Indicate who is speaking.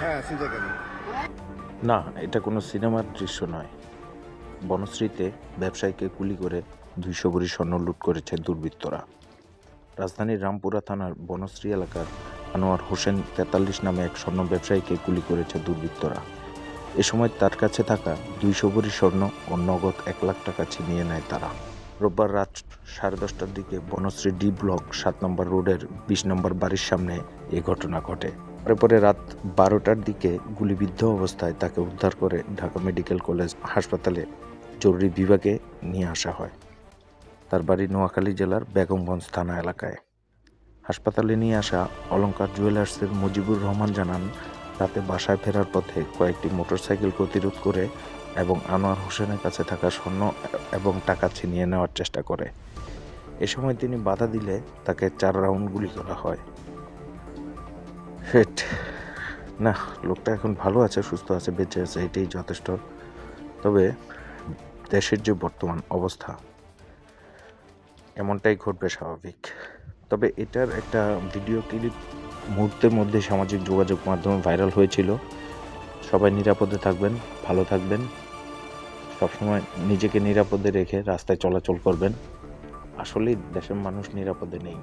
Speaker 1: হ্যাঁ
Speaker 2: না, এটা কোনো সিনেমার দৃশ্য নয়। বনশ্রীতে ব্যবসায়ীকে গুলি করে দুইশো ভরি স্বর্ণ লুট করেছে দুর্বৃত্তরা। রাজধানীর রামপুরা থানার বনশ্রী এলাকার আনোয়ার হোসেন তেতাল্লিশ নামে এক স্বর্ণ ব্যবসায়ীকে গুলি করেছে দুর্বৃত্তরা। এ সময় তার কাছে থাকা দুইশো ভরি স্বর্ণ ও নগদ এক লাখ টাকা ছিনিয়ে নেয় তারা। রোববার রাত সাড়ে দশটার দিকে বনশ্রী ডি ব্লক সাত নম্বর রোডের বিশ নম্বর বাড়ির সামনে এ ঘটনা ঘটে। পরে পরে রাত বারোটার দিকে গুলিবিদ্ধ অবস্থায় তাকে উদ্ধার করে ঢাকা মেডিকেল কলেজ হাসপাতালে জরুরি বিভাগে নিয়ে আসা হয়। তার বাড়ি নোয়াখালী জেলার বেগমগঞ্জ থানা এলাকায়। হাসপাতালে নিয়ে আসা অলংকার জুয়েলার্সের মুজিবুর রহমান জানান, রাতে বাসায় ফেরার পথে কয়েকটি মোটরসাইকেল প্রতিরোধ করে এবং আনোয়ার হোসেনের কাছে থাকা স্বর্ণ এবং টাকা ছিনিয়ে নেওয়ার চেষ্টা করে। এ সময় তিনি বাধা দিলে তাকে চার রাউন্ড গুলি করা হয়। না, লোকটা এখন ভালো আছে, সুস্থ আছে, বেঁচে আছে, এটাই যথেষ্ট। তবে দেশের যে বর্তমান অবস্থা এমনটাই ঘটবে স্বাভাবিক। তবে এটার একটা ভিডিও ক্লিপ মুহূর্তের মধ্যে সামাজিক যোগাযোগ মাধ্যমে ভাইরাল হয়েছিল। সবাই নিরাপদে থাকবেন, ভালো থাকবেন। সবসময় নিজেকে নিরাপদে রেখে রাস্তায় চলাচল করবেন। আসলেই দেশের মানুষ নিরাপদে নেই।